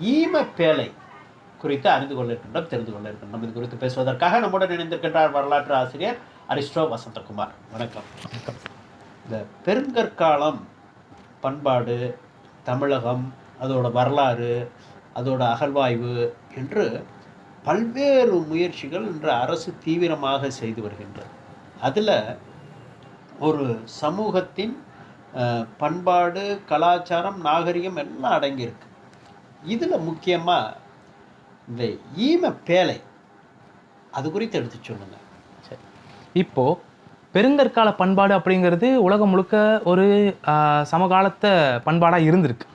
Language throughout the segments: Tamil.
ஈம பேழை குறித்து அறிந்து கொள்ள இருக்கின்றோம் தெரிந்து கொள்ள இருக்கின்றோம் இது குறித்து பேசுவதற்காக நம்முடன் இணைந்திருக்கின்றார் வரலாற்று ஆசிரியர் அரிஸ்டோ வசந்தகுமார். வணக்கம். இந்த பெருங்கற்காலம் பண்பாடு தமிழகம் அதோட வரலாறு அதோட அகழ்வாய்வு என்று பல்வேறு முயற்சிகள் இன்று அரசு தீவிரமாக செய்து வருகின்றது. அதில் ஒரு சமூகத்தின் பண்பாடு கலாச்சாரம் நாகரிகம் எல்லாம் அடங்கியிருக்கு. இதில் முக்கியமாக இந்த ஈம பேழை அது குறித்து எடுத்து சொல்லுங்கள் சரி. இப்போது பெருங்கற்கால பண்பாடு அப்படிங்கிறது உலகம் முழுக்க ஒரு சமகாலத்த பண்பாடாக இருந்திருக்கு.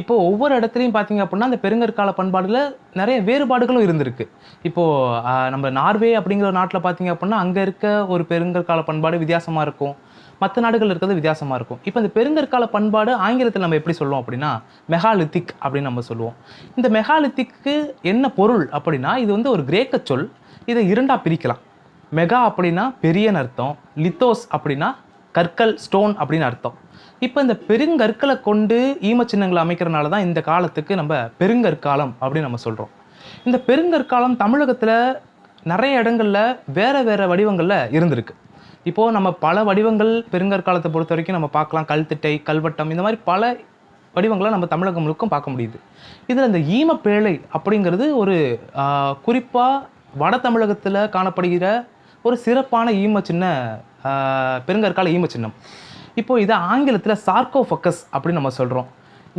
இப்போ ஒவ்வொரு இடத்துலையும் பார்த்தீங்க அப்படின்னா அந்த பெருங்கற்கால பண்பாடில் நிறைய வேறுபாடுகளும் இருந்திருக்கு. இப்போது நம்ம நார்வே அப்படிங்கிற ஒரு நாட்டில் பார்த்தீங்க அப்படின்னா அங்கே இருக்க ஒரு பெருங்கற்கால பண்பாடு வித்தியாசமாக இருக்கும். மற்ற நாடுகள் இருக்கிறது வித்தியாசமாக இருக்கும். இப்போ இந்த பெருங்கற்கால பண்பாடு ஆங்கிலத்தில் நம்ம எப்படி சொல்லுவோம் அப்படின்னா மெகாலித்திக் அப்படின்னு நம்ம சொல்லுவோம். இந்த மெகாலித்திக்கு என்ன பொருள் அப்படின்னா இது வந்து ஒரு கிரேக்க சொல். இதை இரண்டாக பிரிக்கலாம். மெகா அப்படின்னா பெரியன்னு அர்த்தம். லித்தோஸ் அப்படின்னா கற்கள் ஸ்டோன் அப்படின்னு அர்த்தம். இப்போ இந்த பெருங்கற்களை கொண்டு ஈமச்சின்னங்களை அமைக்கிறனால தான் இந்த காலத்துக்கு நம்ம பெருங்கற்காலம் அப்படின்னு நம்ம சொல்கிறோம் இந்த பெருங்கற்காலம் தமிழகத்தில் நிறைய இடங்களில் வேறு வேறு வடிவங்களில் இருந்திருக்கு. இப்போது நம்ம பல வடிவங்கள் பெருங்கற்காலத்தை பொறுத்த வரைக்கும் நம்ம பார்க்கலாம். கல்திட்டை கல்வட்டம் இந்த மாதிரி பல வடிவங்களை நம்ம தமிழகம் முழுக்கும் பார்க்க முடியுது. இதில் இந்த ஈமப்பேழை அப்படிங்கிறது ஒரு குறிப்பாக வட தமிழகத்தில் காணப்படுகிற ஒரு சிறப்பான ஈம சின்ன பெருங்கற்கால ஈம சின்னம். இப்போ இதை ஆங்கிலத்தில் சார்கோஃபக்கஸ் அப்படின்னு நம்ம சொல்கிறோம்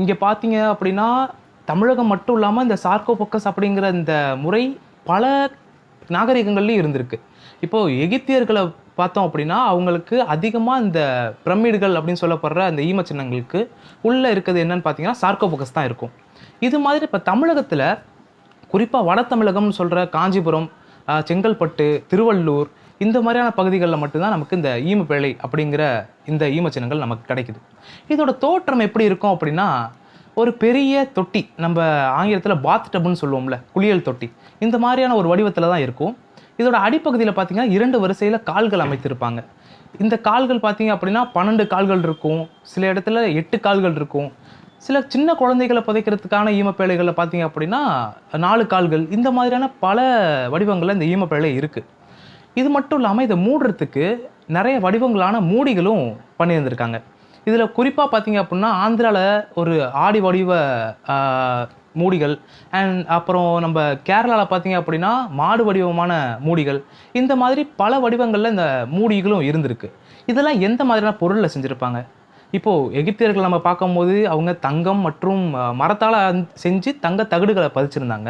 இங்கே பார்த்தீங்க அப்படின்னா தமிழகம் மட்டும் இல்லாமல் இந்த சார்கோஃபக்கஸ் அப்படிங்கிற இந்த முறை பல நாகரிகங்கள்லேயும் இருந்திருக்கு. இப்போது எகிப்தியர்களை பார்த்தோம் அப்படின்னா அவங்களுக்கு அதிகமாக இந்த பிரமிடுகள் அப்படின்னு சொல்லப்படுற அந்த ஈம சின்னங்களுக்கு உள்ளே இருக்கிறது என்னன்னு பார்த்தீங்கன்னா சார்கோபோகஸ் தான் இருக்கும். இது மாதிரி இப்போ தமிழகத்தில் குறிப்பாக வட தமிழகம்னு சொல்கிற காஞ்சிபுரம் செங்கல்பட்டு திருவள்ளூர் இந்த மாதிரியான பகுதிகளில் மட்டும்தான் நமக்கு இந்த ஈம பிழை அப்படிங்கிற இந்த ஈம சின்னங்கள் நமக்கு கிடைக்குது. இதோட தோற்றம் எப்படி இருக்கும் அப்படின்னா ஒரு பெரிய தொட்டி நம்ம ஆங்கிலத்தில் பாத் டப்னு சொல்லுவோம்ல குளியல் தொட்டி இந்த மாதிரியான ஒரு வடிவத்தில் தான் இருக்கும். இதோட அடிப்பகுதியில் பார்த்தீங்கன்னா இரண்டு வரிசையில் கால்கள் அமைத்திருப்பாங்க. இந்த கால்கள் பார்த்தீங்க அப்படின்னா பன்னெண்டு கால்கள் இருக்கும். சில இடத்துல எட்டு கால்கள் இருக்கும். சில சின்ன குழந்தைகளை புதைக்கிறதுக்கான ஈமப்பேழைகளில் பார்த்தீங்க அப்படின்னா நாலு கால்கள். இந்த மாதிரியான பல வடிவங்களில் இந்த ஈமப்பேழை இருக்குது இது மட்டும் இல்லாமல் இதை மூடுறதுக்கு நிறைய வடிவங்களான மூடிகளும் பண்ணியிருந்திருக்காங்க. இதில் குறிப்பாக பார்த்தீங்க அப்படின்னா ஆந்திராவில் ஒரு ஆடி வடிவ மூடிகள். அண்ட் அப்புறம் நம்ம கேரளாவில் பார்த்தீங்க அப்படின்னா மாடு வடிவமான மூடிகள். இந்த மாதிரி பல வடிவங்களில் இந்த மூடிகளும் இருந்திருக்கு. இதெல்லாம் எந்த மாதிரியான பொருளில் செஞ்சுருப்பாங்க? இப்போது எகிப்தியர்கள் நம்ம பார்க்கும்போது அவங்க தங்கம் மற்றும் மரத்தால் செஞ்சு தங்க தகடுகளை பதிச்சிருந்தாங்க.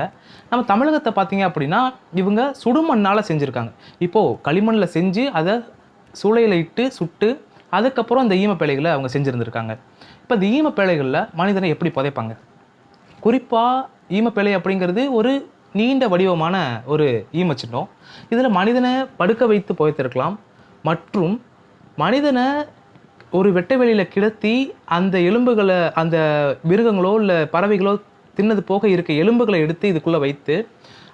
நம்ம தமிழகத்தை பார்த்தீங்க அப்படின்னா இவங்க சுடுமண்ணால் செஞ்சுருக்காங்க. இப்போது களிமண்ணில் செஞ்சு அதை சூளையில் இட்டு சுட்டு அதுக்கப்புறம் அந்த ஈமப்பேழைகளை அவங்க செஞ்சுருந்துருக்காங்க. இப்போ இந்த ஈமப்பேழைகளில் மனிதனை எப்படி புதைப்பாங்க? குறிப்பாக ஈமப்பேழை அப்படிங்கிறது ஒரு நீண்ட வடிவமான ஒரு ஈமச்சின்னம். இதில் மனிதனை படுக்க வைத்து புகைத்திருக்கலாம் மற்றும் மனிதனை ஒரு வெட்ட வெளியில் கிடத்தி அந்த எலும்புகளை அந்த மிருகங்களோ இல்லை பறவைகளோ தின்னது போக இருக்க எலும்புகளை எடுத்து இதுக்குள்ளே வைத்து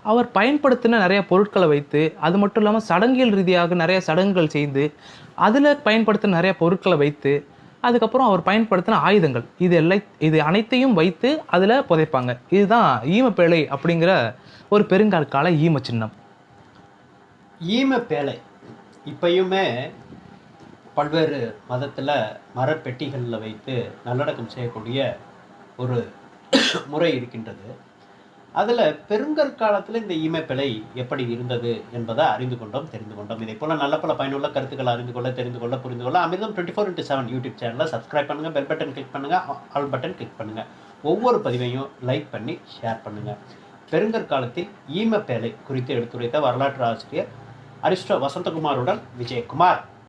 அவர் பயன்படுத்தின நிறைய பொருட்களை வைத்து அது மட்டும் இல்லாமல் சடங்கியல் ரீதியாக நிறைய சடங்குகள் செய்து அதில் பயன்படுத்தின நிறைய பொருட்களை வைத்து அதுக்கப்புறம் அவர் பயன்படுத்தின ஆயுதங்கள். இது எல்லாம் இது அனைத்தையும் வைத்து அதில் புதைப்பாங்க. இதுதான் ஈமப்பேழை அப்படிங்கிற ஒரு பெருங்கற்கால ஈம சின்னம். ஈமப்பேழை இப்பயுமே பல்வேறு மதத்தில் மரப்பெட்டிகளில் வைத்து நல்லடக்கம் செய்யக்கூடிய ஒரு முறை இருக்கின்றது. அதில் பெருங்கற்காலத்தில் இந்த ஈமப்பிழை எப்படி இருந்தது என்பதை அறிந்து கொண்டோம் தெரிந்து கொண்டோம். இதை போல் நல்ல பல பயனுள்ள கருத்துக்களை அறிந்து கொள்ள தெரிந்து கொள்ள புரிந்து கொள்ள Amirtham twenty four into seven YouTube சேனலில் சப்ஸ்கிரைப் பண்ணுங்கள் பெல் பட்டன் கிளிக் பண்ணுங்கள் ஆல் பட்டன் கிளிக் பண்ணுங்கள் ஒவ்வொரு பதிவையும் லைக் பண்ணி ஷேர் பண்ணுங்கள் பெருங்கற்காலத்தில் ஈமப்பேலை குறித்து எடுத்துரைத்த வரலாற்று ஆசிரியர் அரிஸ்டோ வசந்தகுமாருடன் விஜயகுமார்.